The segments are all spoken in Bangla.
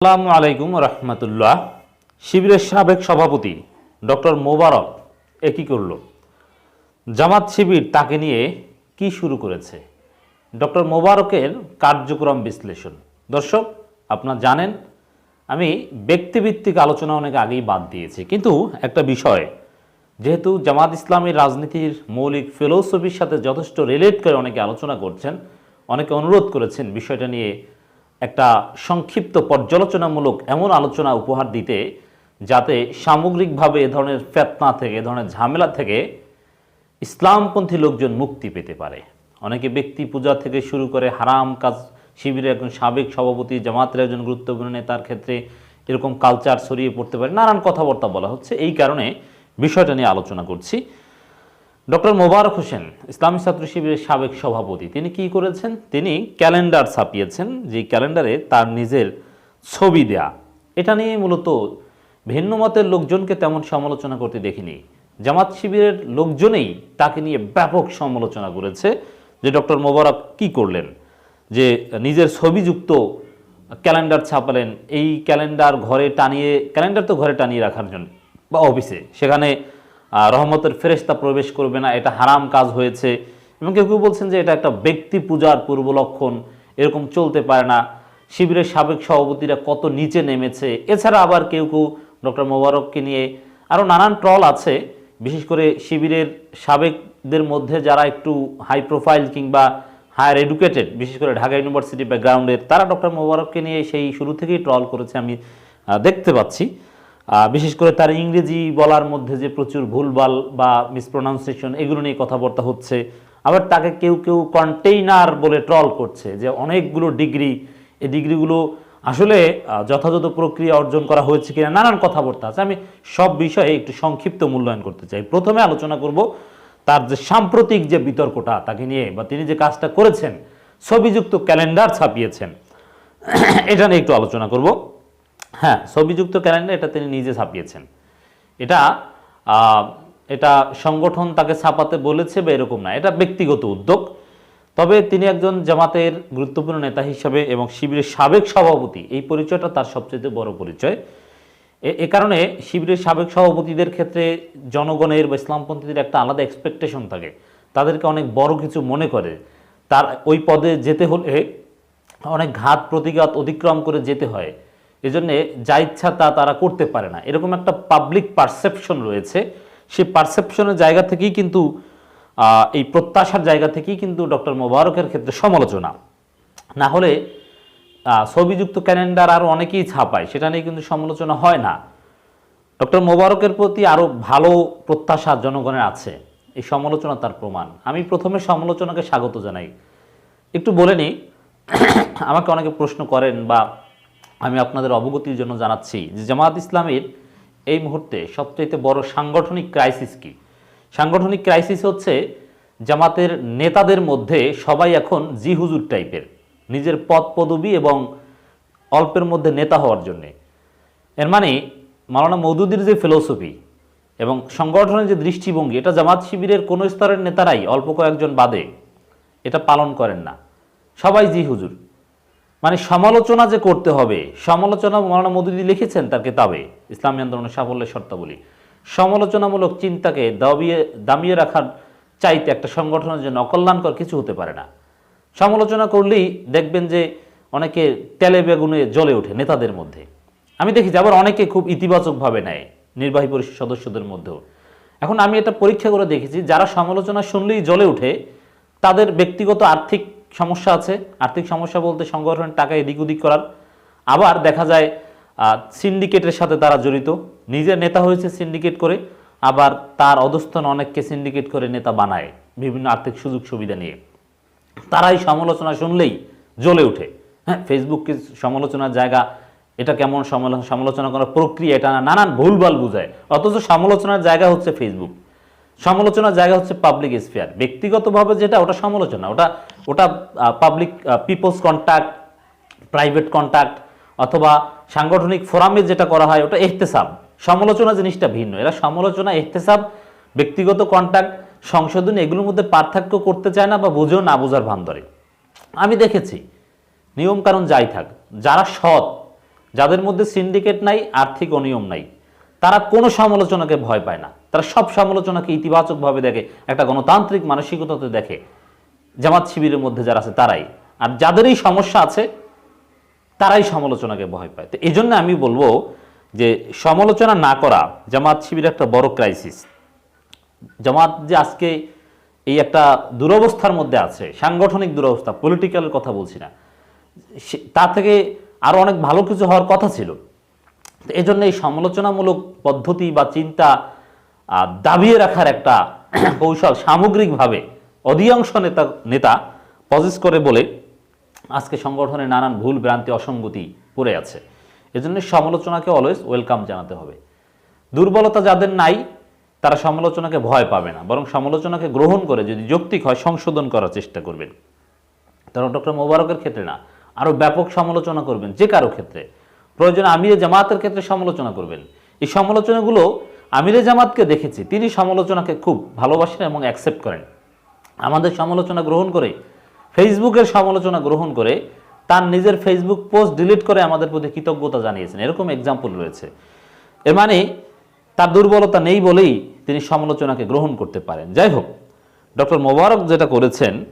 আসসালামু আলাইকুম রহমতুল্লাহ। শিবিরের সাবেক সভাপতি ডক্টর মোবারক এ কী করল। জামাত শিবির তাকে নিয়ে কি শুরু করেছে? ডক্টর মোবারকের কার্যক্রম বিশ্লেষণ। দর্শক, আপনারা জানেন, আমি ব্যক্তিভিত্তিক আলোচনা অনেক আগেই বাদ দিয়েছি। কিন্তু একটা বিষয়, যেহেতু জামাত ইসলামের রাজনীতির মৌলিক ফিলোসফির সাথে যথেষ্ট রিলেট করে অনেকে আলোচনা করছেন, অনেকে অনুরোধ করেছেন বিষয়টা নিয়ে একটা সংক্ষিপ্ত পর্যালোচনামূলক এমন আলোচনা উপহার দিতে যাতে সামগ্রিকভাবে এ ধরনের ফেতনা থেকে, এ ধরনের ঝামেলা থেকে ইসলামপন্থী লোকজন মুক্তি পেতে পারে। অনেকে ব্যক্তি পূজা থেকে শুরু করে হারাম কাজ, শিবিরের একজন সাবেক সভাপতি, জামাতের একজন গুরুত্বপূর্ণ নেতার ক্ষেত্রে এরকম কালচার ছড়িয়ে পড়তে পারে। নানান কথাবার্তা বলা হচ্ছে। এই কারণে বিষয়টা নিয়ে আলোচনা করছি। ডক্টর মোবারক হোসেন, ইসলামী ছাত্র শিবিরের সাবেক সভাপতি, তিনি কি করেছেন? তিনি ক্যালেন্ডার ছাপিয়েছেন, যে ক্যালেন্ডারে তার নিজের ছবি দেয়া। এটা নিয়ে মূলত ভিন্ন মতের লোকজনকে তেমন সমালোচনা করতে দেখিনি। জামাত শিবিরের লোকজনেই তাকে নিয়ে ব্যাপক সমালোচনা করেছে যে ডক্টর মোবারক কি করলেন, যে নিজের ছবিযুক্ত ক্যালেন্ডার ছাপালেন, এই ক্যালেন্ডার ঘরে টানিয়ে, ক্যালেন্ডার তো ঘরে টানিয়ে রাখার জন্য, বা অফিসে। সেখানে রহমতের ফেরেশতা প্রবেশ করবে না, এটা হারাম কাজ হয়েছে। এবং কেউ কেউ বলছেন যে এটা একটা ব্যক্তি পূজার পূর্ব লক্ষণ, এরকম চলতে পারে না। শিবিরের সাবেক সভাপতিরা কত নিচে নেমেছে। এছাড়া আবার কেউ কেউ ডক্টর মোবারককে নিয়ে আরও নানান ট্রল আছে। বিশেষ করে শিবিরের সাবেকদের মধ্যে যারা একটু হাই প্রোফাইল কিংবা হায়ার এডুকেটেড বিশেষ করে ঢাকা ইউনিভার্সিটি ব্যাকগ্রাউন্ডের তারা ডক্টর মোবারককে নিয়ে সেই শুরু থেকেই ট্রল করেছে, আমি দেখতে পাচ্ছি। বিশেষ করে তার ইংরেজি বলার মধ্যে যে প্রচুর ভুলভাল বা মিসপ্রোনাউন্সিয়েশন এগুলো নিয়ে কথাবার্তা হচ্ছে। আবার তাকে কেউ কেউ কন্টেইনার বলে ট্রল করছে যে অনেকগুলো ডিগ্রি, এই ডিগ্রিগুলো আসলে যথাযথ প্রক্রিয়া অর্জন করা হয়েছে কিনা, নানান কথাবার্তা আছে। আমি সব বিষয়ে একটু সংক্ষিপ্ত মূল্যায়ন করতে চাই। প্রথমে আলোচনা করব তার যে সাম্প্রতিক যে বিতর্কটা তাকে নিয়ে, বা তিনি যে কাজটা করেছেন, ছবিযুক্ত ক্যালেন্ডার ছাপিয়েছেন। এটা নিয়ে একটু আলোচনা করব। হ্যাঁ ছবিযুক্ত ক্যালেন্ডার এটা তিনি নিজে ছাপিয়েছেন। এটা এটা সংগঠন তাকে ছাপাতে বলেছে বা এরকম না, এটা ব্যক্তিগত উদ্যোগ। তবে তিনি একজন জামাতের গুরুত্বপূর্ণ নেতা হিসাবে এবং শিবিরের সাবেক সভাপতি, এই পরিচয়টা তার সবচেয়ে বড় পরিচয়। এ কারণে শিবিরের সাবেক সভাপতিদের ক্ষেত্রে জনগণের বা ইসলামপন্থীদের একটা আলাদা এক্সপেকটেশন থাকে। তাদেরকে অনেক বড় কিছু মনে করে। তার ওই পদে যেতে হলে অনেক ঘাত, প্রতিঘাত অতিক্রম করে যেতে হয়। এজন্যে যা ইচ্ছা তা তারা করতে পারে না। এরকম একটা পাবলিক পারসেপশন রয়েছে। সেই পারসেপশনের জায়গা থেকেই কিন্তু এই প্রত্যাশার জায়গা থেকেই কিন্তু ডক্টর মোবারকের ক্ষেত্রে সমালোচনা। না হলে ছবিযুক্ত ক্যালেন্ডার আরও অনেকেই ছাপায়। সেটা নিয়ে কিন্তু সমালোচনা হয় না। ডক্টর মোবারকের প্রতি আরও ভালো প্রত্যাশা জনগণের আছে। এই সমালোচনা তার প্রমাণ। আমি প্রথমে সমালোচনাকে স্বাগত জানাই। একটু বলে নিই, আমাকে অনেকে প্রশ্ন করেন বা আমি আপনাদের অবগতির জন্য জানাচ্ছি যে জামাত ইসলামের এই মুহূর্তে সবচাইতে বড় সাংগঠনিক ক্রাইসিস কি? সাংগঠনিক ক্রাইসিস হচ্ছে জামাতের নেতাদের মধ্যে সবাই এখন জি হুজুর টাইপের নিজের পদ পদবি এবং অল্পের মধ্যে নেতা হওয়ার জন্যে। এর মানে মাওলানা মৌদুদির যে ফিলোসফি এবং সংগঠনের যে দৃষ্টিভঙ্গি, এটা জামাত শিবিরের কোনো স্তরের নেতারাই অল্প কয়েকজন বাদে এটা পালন করেন না। সবাই জি হুজুর। মানে সমালোচনা যে করতে হবে, সমালোচনা মৌলানা মৌদুদি লিখেছেন তার কিতাবে, ইসলামী আন্দোলনের সাফল্যের শর্তাবলী। সমালোচনামূলক চিন্তাকে দাবিয়ে, দামিয়ে রাখার চাইতে একটা সংগঠনের জন্য অকল্যাণকর কিছু হতে পারে না। সমালোচনা করলেই দেখবেন যে অনেকে তেলে বেগুনে জ্বলে ওঠে নেতাদের মধ্যে। আমি দেখি আবার অনেকে খুব ইতিবাচকভাবে নেয় নির্বাহী পরিষদ সদস্যদের মধ্যেও। এখন আমি এটা পরীক্ষা করে দেখেছি, যারা সমালোচনা শুনলেই জ্বলে ওঠে, তাদের ব্যক্তিগত আর্থিক সমস্যা আছে, আর্থিক সমস্যা বলতে সংগঠনের টাকা এদিক ওদিক করার। আবার দেখা যায় সিন্ডিকেটের সাথে তারা জড়িত। নিজের নেতা হয়েছে সিন্ডিকেট করে, আবার তার অধস্থন অনেককে সিন্ডিকেট করে নেতা বানায় বিভিন্ন আর্থিক সুযোগ সুবিধা নিয়ে। তারাই সমালোচনা শুনলেই জ্বলে ওঠে। হ্যাঁ ফেসবুককে সমালোচনার জায়গা, এটা কেমন সমালোচনা করার প্রক্রিয়া, এটা নানান ভুলভাল বুঝায়। অথচ সমালোচনার জায়গা হচ্ছে ফেসবুক সমালোচনার জায়গা হচ্ছে পাবলিক স্ফিয়ার ব্যক্তিগতভাবে যেটা, ওটা সমালোচনা। ওটা ওটা public peoples contact private contact অথবা সাংগঠনিক ফোরামে যেটা করা হয়, ওটা এহতেসাব সমালোচনা জিনিসটা ভিন্ন। এরা সমালোচনা এহতেসাব ব্যক্তিগত কন্ট্যাক্ট সংশোধনী, এগুলোর মধ্যে পার্থক্য করতে চায় না বা বুঝেও না বোঝার ভান ধরে আমি দেখেছি নিয়মকানুন যাই থাক, যারা সৎ, যাদের মধ্যে সিন্ডিকেট নাই, আর্থিক অনিয়ম নাই, তারা কোনো সমালোচনাকে ভয় পায় না। তারা সব সমালোচনাকে ইতিবাচকভাবে দেখে, একটা গণতান্ত্রিক মানসিকতাতে দেখে। জামাত শিবিরের মধ্যে যারা আছে, তারাই। আর যাদের এই সমস্যা আছে, তারাই সমালোচনাকে ভয় পায়। তো এই জন্য আমি বলব যে সমালোচনা না করা জামাত শিবির একটা বড় ক্রাইসিস জামাত যে আজকে এই একটা দুরবস্থার মধ্যে আছে, সাংগঠনিক দুরবস্থা পলিটিক্যালের কথা বলছি না তা থেকে আরও অনেক ভালো কিছু হওয়ার কথা ছিল। তো এই জন্য এই সমালোচনামূলক পদ্ধতি বা চিন্তা দাবিয়ে রাখার একটা কৌশল সামগ্রিকভাবে অধিকাংশ নেতা নেতা পজিস করে বলে আজকে সংগঠনে নানান ভুল ভ্রান্তি অসঙ্গতি পড়ে আছে। এজন্য সমালোচনাকে অলওয়েজ ওয়েলকাম জানাতে হবে। দুর্বলতা যাদের নাই, তারা সমালোচনাকে ভয় পাবে না, বরং সমালোচনাকে গ্রহণ করে যদি যৌক্তিক হয় সংশোধন করার চেষ্টা করবেন। কারণ ডক্টর মোবারকের ক্ষেত্রে না আরও ব্যাপক সমালোচনা করবেন যে কারও ক্ষেত্রে। প্রয়োজনে আমিরে জামাতের ক্ষেত্রে সমালোচনা করবেন। এই সমালোচনাগুলো আমিরে জামাতকে দেখেছি, তিনি সমালোচনাকে খুব ভালোবাসেন এবং অ্যাকসেপ্ট করেন। আমাদের সমালোচনা গ্রহণ করে, ফেসবুকের সমালোচনা গ্রহণ করে, তার নিজের ফেসবুক পোস্ট ডিলিট করে আমাদের প্রতি কৃতজ্ঞতা জানিয়েছেন। এরকম এক্সাম্পল রয়েছে। এর মানে তার দুর্বলতা নেই বলেই তিনি সমালোচনাকে গ্রহণ করতে পারেন। যাই হোক, ডক্টর মোবারক যেটা করেছেন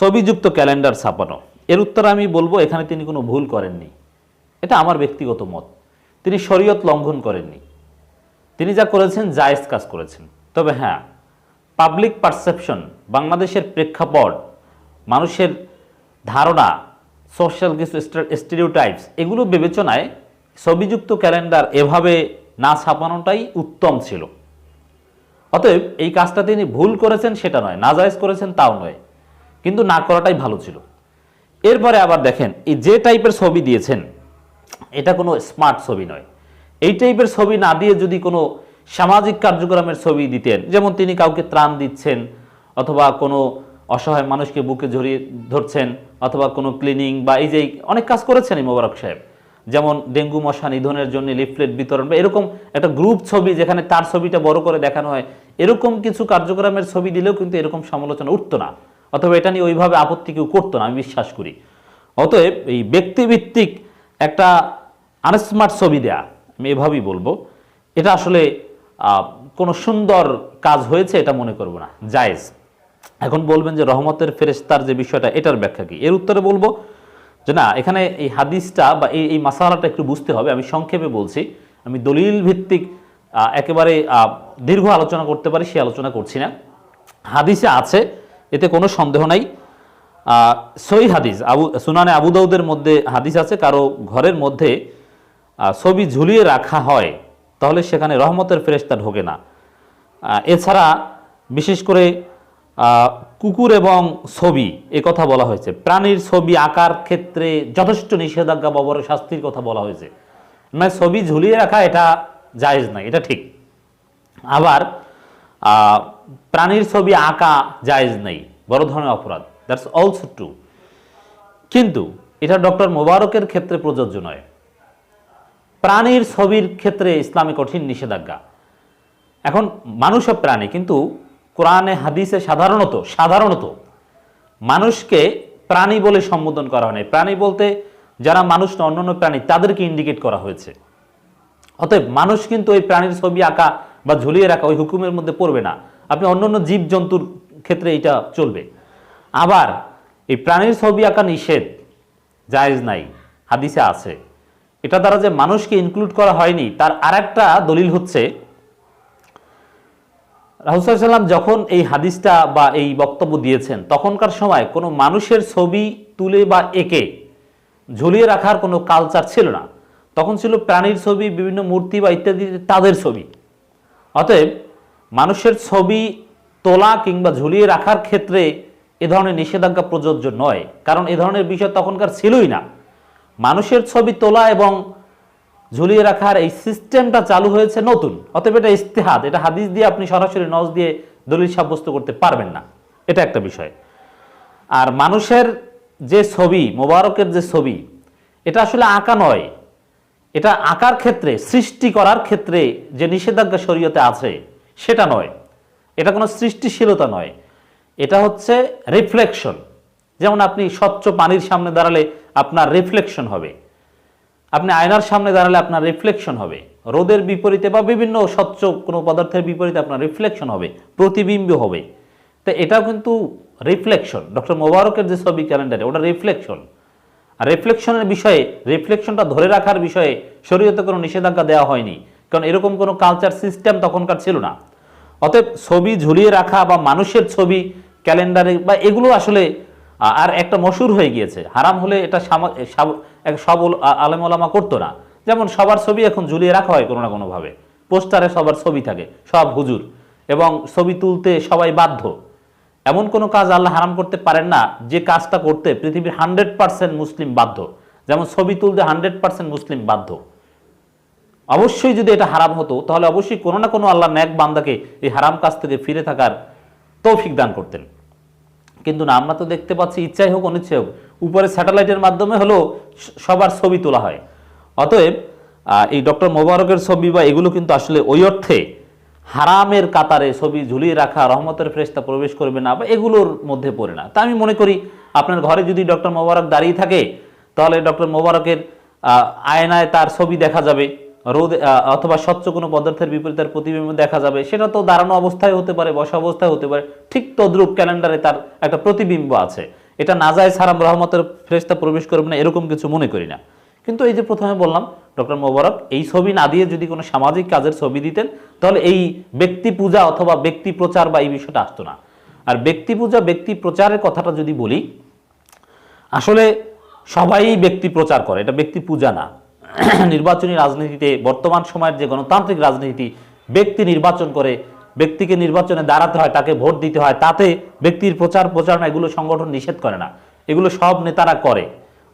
ছবিযুক্ত ক্যালেন্ডার ছাপানো। এর উত্তরে আমি বলব, এখানে তিনি কোনো ভুল করেননি। এটা আমার ব্যক্তিগত মত। তিনি শরীয়ত লঙ্ঘন করেননি। তিনি যা করেছেন, জায়েজ কাজ করেছেন। তবে হ্যাঁ পাবলিক পারসেপশন বাংলাদেশের প্রেক্ষাপট, মানুষের ধারণা সোশ্যাল কিছু স্টেরিওটাইপস এগুলো বিবেচনায় ছবিযুক্ত ক্যালেন্ডার এভাবে না ছাপানোটাই উত্তম ছিল। অতএব এই কাজটা তিনি ভুল করেছেন সেটা নয়, নাজায়েজ করেছেন তাও নয়, কিন্তু না করাটাই ভালো ছিল। এরপরে আবার দেখেন, এই যে টাইপের ছবি দিয়েছেন, এটা কোনো স্মার্ট ছবি নয়। এই টাইপের ছবি না দিয়ে যদি কোনো সামাজিক কার্যক্রমের ছবি দিতেন। যেমন তিনি কাউকে ত্রাণ দিচ্ছেন অথবা কোনো অসহায় মানুষকে বুকে জড়িয়ে ধরছেন অথবা কোনো ক্লিনিং বা এই যে অনেক কাজ করেছেন এই মোবারক সাহেব। যেমন ডেঙ্গু মশা নিধনের জন্য লিফলেট বিতরণ বা এরকম একটা গ্রুপ ছবি যেখানে তার ছবিটা বড় করে দেখানো হয়, এরকম কিছু কার্যক্রমের ছবি দিলেও কিন্তু এরকম সমালোচনা উঠতো না। অথবা এটা নিয়ে ওইভাবে আপত্তি কেউ করতো না, আমি বিশ্বাস করি। অতএব এই ব্যক্তিভিত্তিক একটা আনস্মার্ট ছবি দেয়া, আমি এভাবেই বলব। এটা আসলে কোনো সুন্দর কাজ হয়েছে, এটা মনে করব না। জায়েজ। এখন বলবেন যে রহমতের ফেরেস্তার যে বিষয়টা, এটার ব্যাখ্যা কি? এর উত্তরে বলব যে না, এখানে এই হাদিসটা বা এই এই মাসালাটা একটু বুঝতে হবে। আমি সংক্ষেপে বলছি, আমি দলিল ভিত্তিক একেবারে দীর্ঘ আলোচনা করতে পারি, সে আলোচনা করছি না। হাদিসে আছে, এতে কোনো সন্দেহ নাই। সই হাদিস, আবু, সুনানে আবু দাউদের মধ্যে হাদিস আছে, কারও ঘরের মধ্যে ছবি ঝুলিয়ে রাখা হয় তাহলে সেখানে রহমতের ফেরেশতা ঢোকে না। এছাড়া বিশেষ করে কুকুর এবং ছবি এ কথা বলা হয়েছে। প্রাণীর ছবি, আঁকার, ক্ষেত্রে যথেষ্ট নিষেধাজ্ঞা বা বড় শাস্তির কথা বলা হয়েছে। মানে ছবি ঝুলিয়ে রাখা এটা জায়েজ নাই এটা ঠিক। আবার প্রাণীর ছবি, আঁকা জায়েজ নেই, বড় ধরনের অপরাধ। দ্যাটস অলসো ট্রু কিন্তু এটা ডক্টর মোবারকের ক্ষেত্রে প্রযোজ্য নয়। প্রাণীর ছবির ক্ষেত্রে ইসলামে কঠিন নিষেধাজ্ঞা। এখন মানুষ ও প্রাণী, কিন্তু কোরআনে, হাদিসে সাধারণত সাধারণত মানুষকে প্রাণী বলে সম্বোধন করা হয়নি প্রাণী বলতে যারা মানুষ না, অন্যান্য প্রাণী, তাদেরকে ইন্ডিকেট করা হয়েছে। অতএব মানুষ কিন্তু ওই প্রাণীর ছবি আঁকা বা ঝুলিয়ে রাখা ওই হুকুমের মধ্যে পড়বে না। আপনি অন্যান্য জীব জন্তুর ক্ষেত্রে এটা চলবে। আবার এই প্রাণীর ছবি আঁকা নিষেধ জায়েজ নাই, হাদিসে আছে। এটা দ্বারা যে মানুষকে ইনক্লুড করা হয়নি, তার আরেকটা দলিল হচ্ছে রাহুসাল্লাম যখন এই হাদিসটা বা এই বক্তব্য দিয়েছেন, তখনকার সময় কোনো মানুষের ছবি তুলে বা এঁকে ঝুলিয়ে রাখার কোনো কালচার ছিল না। তখন ছিল প্রাণীর ছবি, বিভিন্ন মূর্তি বা ইত্যাদি, তাদের ছবি। অতএব মানুষের ছবি তোলা কিংবা ঝুলিয়ে রাখার ক্ষেত্রে এ ধরনের নিষেধাজ্ঞা প্রযোজ্য নয়, কারণ এ ধরনের বিষয় তখনকার ছিলই না। মানুষের ছবি তোলা এবং ঝুলিয়ে রাখার এই সিস্টেমটা চালু হয়েছে নতুন। অতএব এটা ইস্তেহাদ, এটা হাদিস দিয়ে আপনি সরাসরি নজ দিয়ে দলিল সাব্যস্ত করতে পারবেন না। এটা একটা বিষয়। আর মানুষের যে ছবি, মোবারকের যে ছবি, এটা আসলে আঁকা নয়। এটা আঁকার ক্ষেত্রে, সৃষ্টি করার ক্ষেত্রে যে নিষেধাজ্ঞা শরীয়তে আছে, সেটা নয়। এটা কোনো সৃষ্টিশীলতা নয়। এটা হচ্ছে রিফ্লেকশন যেমন আপনি স্বচ্ছ পানির সামনে দাঁড়ালে আপনার রিফ্লেকশন হবে। আপনি আয়নার সামনে দাঁড়ালে আপনার রিফ্লেকশন হবে। রোদের বিপরীতে বা বিভিন্ন স্বচ্ছ কোনো পদার্থের বিপরীতে আপনার রিফ্লেকশন হবে, প্রতিবিম্ব হবে। তো এটাও কিন্তু রিফ্লেকশন। ডক্টর মোবারকের যে ছবি ক্যালেন্ডারে, ওটা রিফ্লেকশন। আর রিফ্লেকশনের বিষয়ে, রিফ্লেকশনটা ধরে রাখার বিষয়ে শরীয়তে কোনো নিষেধাজ্ঞা দেওয়া হয়নি। কারণ এরকম কোনো কালচার সিস্টেম তখনকার ছিল না। অতএব ছবি ঝুলিয়ে রাখা বা মানুষের ছবি, ক্যালেন্ডারে বা এগুলো আসলে আর একটা মশুর হয়ে গিয়েছে। হারাম হলে এটা সাব- এক সব উল- আ- আলেম ওলামা করতো না। যেমন সবার ছবি এখন ঝুলিয়ে রাখা হয় কোনো না কোনোভাবে। পোস্টারে সবার ছবি থাকে, সব হুজুর। এবং ছবি তুলতে সবাই বাধ্য। এমন কোনো কাজ আল্লাহ হারাম করতে পারেন না, যে কাজটা করতে পৃথিবীর হান্ড্রেড পার্সেন্ট মুসলিম বাধ্য। যেমন ছবি তুলতে হান্ড্রেড পার্সেন্ট মুসলিম বাধ্য। অবশ্যই যদি এটা হারাম হতো, তাহলে অবশ্যই কোনো না কোনো আল্লাহ ন্যাক বান্দাকে এই হারাম কাজ থেকে ফিরে থাকার তৌফিক দান করতেন। কিন্তু না, আমরা তো দেখতে পাচ্ছি ইচ্ছাই হোক, অনিচ্ছাই হোক, উপরে স্যাটেলাইটের মাধ্যমে হলো সবার ছবি তোলা হয়। অতএব এই ডক্টর মোবারকের ছবি বা এগুলো কিন্তু আসলে ওই অর্থে হারামের কাতারে ছবি ঝুলিয়ে রাখা, রহমতের ফ্রেস্তা প্রবেশ করবে না বা এগুলোর মধ্যে পড়ে না। তা আমি মনে করি, আপনার ঘরে যদি ডক্টর মোবারক দাঁড়িয়ে থাকে, তাহলে ডক্টর মোবারকের আয়নায় তার ছবি দেখা যাবে। রোদ অথবা স্বচ্ছ কোনো পদার্থের বিপরীত তার প্রতিবিম্ব দেখা যাবে, সেটা তো দাঁড়ানো অবস্থায় হতে পারে, বসা অবস্থায় হতে পারে, ঠিক তদ্রূপ ক্যালেন্ডারে তার একটা প্রতিবিম্ব আছে। এটা নাজায় সারাম রহমতের ফ্রেস্তা প্রবেশ করবে না, এরকম কিছু মনে করি না। কিন্তু এই যে প্রথমে বললাম, ডক্টর মোবারক, এই ছবি না দিয়ে যদি কোনো সামাজিক কাজের ছবি দিতেন, তাহলে এই ব্যক্তি পূজা অথবা ব্যক্তি প্রচার বা এই বিষয়টা আসতো না। আর ব্যক্তি পূজা, ব্যক্তি প্রচারের কথাটা যদি বলি, আসলে সবাই ব্যক্তি প্রচার করে, এটা ব্যক্তি পূজা না। নির্বাচনী রাজনীতিতে বর্তমান সময়ের যে গণতান্ত্রিক রাজনীতি, ব্যক্তি নির্বাচন করে, ব্যক্তিকে নির্বাচনে দাঁড়াতে হয়, তাকে ভোট দিতে হয়, তাতে ব্যক্তির প্রচার প্রচারণা, এগুলো সংগঠন নিষেধ করে না। এগুলো সব নেতারা করে।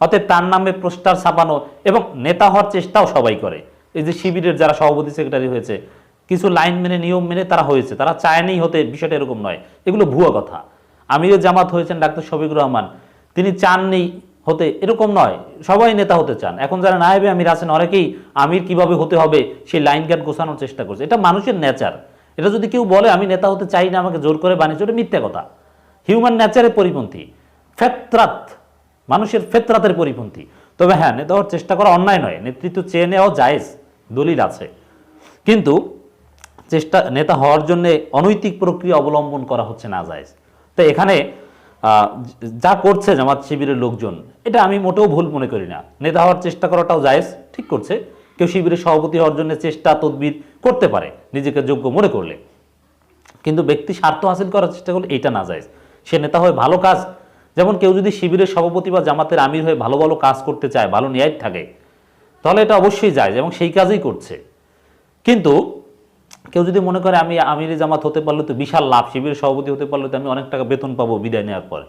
অতএব তার নামে পোস্টার ছাপানো এবং নেতা হওয়ার চেষ্টাও সবাই করে। এই যে শিবিরের যারা সভাপতি সেক্রেটারি হয়েছে, কিছু লাইন মেনে, নিয়ম মেনে তারা হয়েছে। তারা চায়নি হতে, বিষয়টা এরকম নয়। এগুলো ভুয়া কথা। আমিরও জামাত হয়েছেন ডাক্তার শফিকুর রহমান। তিনি চাননি হতে, এরকম নয়। সবাই নেতা হতে চান। এখন যারা নায়েবে, আমির আছেন অনেকেই আমির কীভাবে হতে হবে সেই লাইন জ্ঞান গোছানোর চেষ্টা করছে। এটা মানুষের নেচার এটা যদি কেউ বলে, আমি নেতা হতে চাই না, আমাকে জোর করে বানিয়েছে ওটা মিথ্যা কথা। হিউম্যান নেচারের পরিপন্থী। ফেতরাত। মানুষের ফেতরাতের পরিপন্থী। তবে হ্যাঁ নেতা হওয়ার চেষ্টা করা অন্যায় নয়। নেতৃত্ব চেয়ে নেওয়া জায়েজ। দলিল আছে। কিন্তু চেষ্টা, নেতা হওয়ার জন্য অনৈতিক প্রক্রিয়া অবলম্বন করা হচ্ছে না জায়েজ। তো এখানে যা করছে জামাত শিবিরের লোকজন, এটা আমি মোটেও ভুল মনে করি না। নেতা হওয়ার চেষ্টা করাটাও জায়েজ, ঠিক করছে। কেউ শিবিরের সভাপতি হওয়ার জন্য চেষ্টা, তদবির করতে পারে, নিজেকে যোগ্য মনে করলে। কিন্তু ব্যক্তি স্বার্থ হাসিল করার চেষ্টা করলে এটা না যায় সে নেতা হয়ে ভালো কাজ, যেমন কেউ যদি শিবিরের সভাপতি বা জামাতের আমির হয়ে ভালো ভালো কাজ করতে চায়, ভালো ন্যায় থাকে, তাহলে এটা অবশ্যই যায় এবং সেই কাজই করছে। কিন্তু কেউ যদি মনে করে আমি আমিরে জামাত হতে পারলে তো বিশাল লাভ, শিবিরের সভাপতি হতে পারলে তো আমি অনেক টাকা বেতন পাবো বিদায় নেওয়ার পর।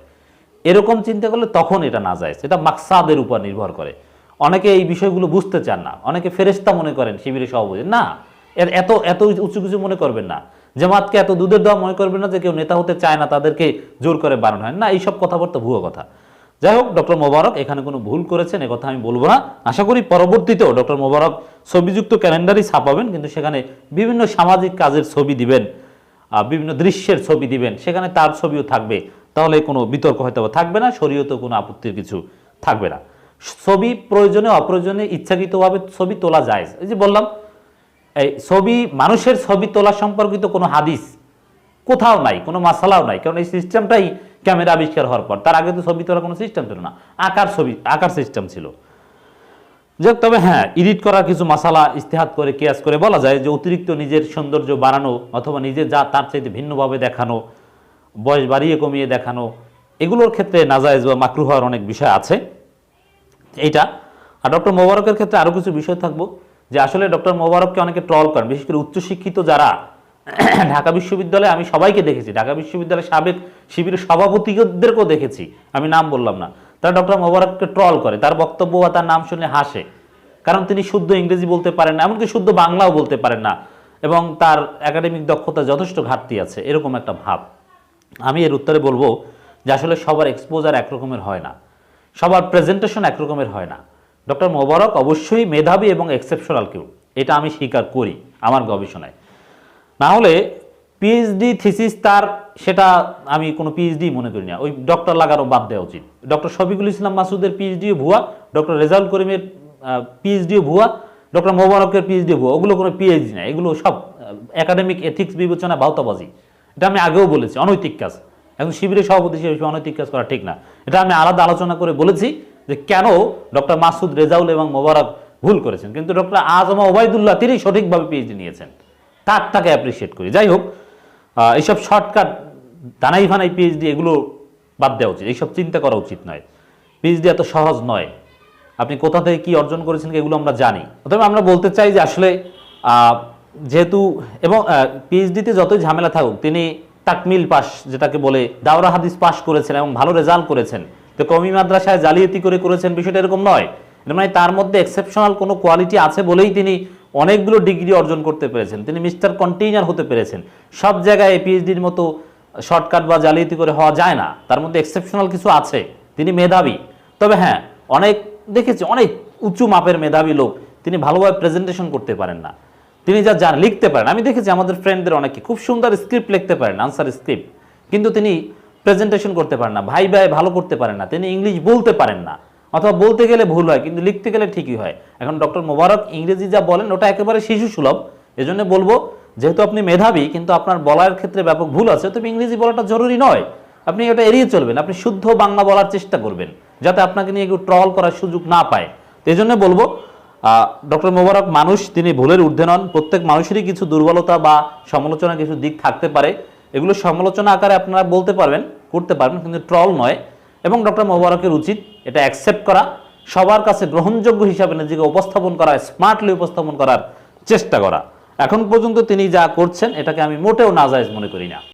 এরকম চিন্তা করলে তখন এটা না যায়। এটা মাকসাদের উপর নির্ভর করে। অনেকে এই বিষয়গুলো বুঝতে চান না। অনেকে ফেরেস্তা মনে করেন শিবিরের সভাপতি। না, এর এত এত উঁচু কিছু মনে করবেন না। জামাতকে এত দুধের দেওয়া মনে করবেন না যে কেউ নেতা হতে চায় না, তাদেরকে জোর করে বানানো হয় না। এইসব কথাবার্তা ভুয়ো কথা। যাই হোক, ডক্টর মোবারক এখানে কোনো ভুল করেছেন কথা আমি বলব না। আশা করি পরবর্তীতেও ডক্টর মোবারক ছবিযুক্ত ক্যালেন্ডারই ছাপাবেন, কিন্তু সেখানে বিভিন্ন সামাজিক কাজের ছবি দিবেন বিভিন্ন দৃশ্যের ছবি দিবেন, সেখানে তার ছবিও থাকবে। তাহলে কোনো বিতর্ক হয়তো থাকবে না শরীয়তে কোনো আপত্তির কিছু থাকবে না। ছবি প্রয়োজনে, অপ্রয়োজনে ইচ্ছাকৃতভাবে ছবি তোলা যায়। এই যে বললাম, এই ছবি, মানুষের ছবি তোলা সম্পর্কিত কোনো হাদিস কোথাও নাই, কোনো মাসালাও নাই। কারণ এই সিস্টেমটাই ক্যামেরা আবিষ্কার হওয়ার পর। তার আগে তো ছবি তোলার কোনো সিস্টেম ছিল না। আকার ছবি, আকার সিস্টেম ছিল। যাক তবে হ্যাঁ এডিট করার কিছু মাসালা ইস্তেহাত করে, কেয়াস করে বলা যায় যে অতিরিক্ত নিজের সৌন্দর্য বাড়ানো অথবা নিজের যা তার চাইতে ভিন্নভাবে দেখানো, বয়স বাড়িয়ে কমিয়ে দেখানো, এগুলোর ক্ষেত্রে নাজায়েজ বা মাকরু হওয়ার অনেক বিষয় আছে। এইটা। আর ডক্টর মোবারকের ক্ষেত্রে আরও কিছু বিষয় থাকব, যে আসলে ডক্টর মোবারককে অনেকে ট্রল করেন, বিশেষ করে উচ্চশিক্ষিত যারা ঢাকা বিশ্ববিদ্যালয়ে আমি সবাইকে দেখেছি। ঢাকা বিশ্ববিদ্যালয়ের সাবেক শিবিরের সভাপতিদেরকেও দেখেছি। আমি নাম বললাম না। তারা ডক্টর মোবারককে ট্রল করে। তার বক্তব্য বা তার নাম শুনলে হাসে। কারণ তিনি শুদ্ধ ইংরেজি বলতে পারেন না, এমনকি শুদ্ধ বাংলাও বলতে পারেন না। এবং তার একাডেমিক দক্ষতা যথেষ্ট ঘাটতি আছে, এরকম একটা ভাব। আমি এর উত্তরে বলব যে আসলে সবার এক্সপোজার একরকমের হয় না। সবার প্রেজেন্টেশন একরকমের হয় না। ডক্টর মোবারক অবশ্যই মেধাবী এবং এক্সেপশনাল কেউ। এটা আমি স্বীকার করি আমার গবেষণায়। না হলে পিএইচডি থিসিস তার সেটা আমি কোনো পিএইচডি মনে করি না। ওই ডক্টর লাগারও বাদ দেওয়া উচিত। ডক্টর শফিকুল ইসলাম মাসুদের পিএইচডিও ভুয়া ডক্টর রেজাউল করিমের পিএইচডিও ভুয়া ডক্টর মোবারকের পিএইচডি ভুয়া। ওগুলো কোনো পিএইচডি না। এগুলো সব একাডেমিক এথিক্স বিবেচনা বাউতাবাজি। এটা আমি আগেও বলেছি, অনৈতিক কাজ। এখন শিবিরের সভাপতি হিসেবে অনৈতিক কাজ করা ঠিক না। এটা আমি আলাদা আলোচনা করে বলেছি যে কেন ডক্টর মাসুদ রেজাউল এবং মোবারক ভুল করেছেন। কিন্তু ডক্টর আজমা ওবায়দুল্লাহ তিনি সঠিকভাবে পিএইচডি নিয়েছেন। তার তাকে অ্যাপ্রিসিয়েট করি। যাই হোক এইসব শর্টকাট দানাই ফানাই পিএইচডি এগুলো বাদ দেওয়া উচিত। এইসব চিন্তা করা উচিত নয়। পিএইচডি এত সহজ নয়। আপনি কোথা থেকে কি অর্জন করেছেন এগুলো আমরা জানি। তবে আমরা বলতে চাই যে আসলে যেহেতু এবং পিএইচডিতে যতই ঝামেলা থাকুক, তিনি তাকমিল পাস, যেটাকে বলে দাওরা হাদিস পাস করেছেন এবং ভালো রেজাল্ট করেছেন। তো কমি মাদ্রাসায় জালিয়াতি করে করেছেন, বিষয়টা এরকম নয়। মানে তার মধ্যে এক্সেপশনাল কোনো কোয়ালিটি আছে বলেই তিনি অনেকগুলো ডিগ্রি অর্জন করতে পেরেছেন। তিনি মিস্টার কন্টেইনার হতে পেরেছেন। সব জায়গায় পিএইচডির মতো শর্টকাট বা জালিয়াতি করে হওয়া যায় না। তার মধ্যে এক্সেপশনাল কিছু আছে। তিনি মেধাবী। তবে হ্যাঁ অনেক দেখেছি, অনেক উঁচু মাপের মেধাবী লোক তিনি ভালোভাবে প্রেজেন্টেশন করতে পারেন না। তিনি যা জান লিখতে পারেন। আমি দেখেছি আমাদের ফ্রেন্ডদের অনেকে খুব সুন্দর স্ক্রিপ্ট লিখতে পারেন আনসার স্ক্রিপ্ট কিন্তু তিনি প্রেজেন্টেশন করতে পারেন না, ভাই ভাই ভালো করতে পারেন না। তিনি ইংলিশ বলতে পারেন না। অথবা বলতে গেলে ভুল হয়, কিন্তু লিখতে গেলে ঠিকই হয়। এখন ডক্টর মোবারক ইংরেজি যা বলেন, ওটা একেবারে শিশু সুলভ। এজন্য বলব, যেহেতু আপনি মেধাবী, কিন্তু আপনার বলার ক্ষেত্রে ব্যাপক ভুল আছে, তবে ইংরেজি বলাটা জরুরি নয়। আপনি এটা এড়িয়ে চলবেন, আপনি শুদ্ধ বাংলা বলার চেষ্টা করবেন, যাতে আপনাকে নিয়ে কেউ ট্রল করার সুযোগ না পায়। তো এই জন্য বলব ডক্টর মোবারক মানুষ, তিনি ভুলের ঊর্ধ্বে নন। প্রত্যেক মানুষেরই কিছু দুর্বলতা বা সমালোচনা কিছু দিক থাকতে পারে। এগুলো সমালোচনা আকারে আপনারা বলতে পারবেন, করতে পারবেন, কিন্তু ট্রল নয়। এবং ডক্টর মোবারকের উচিত এটা অ্যাকসেপ্ট করা, সবার কাছে গ্রহণযোগ্য হিসাবে নিজেকে উপস্থাপন করা স্মার্টলি উপস্থাপন করার চেষ্টা করা। এখন পর্যন্ত তিনি যা করছেন, এটাকে আমি মোটেও নাজায়জ মনে করি না।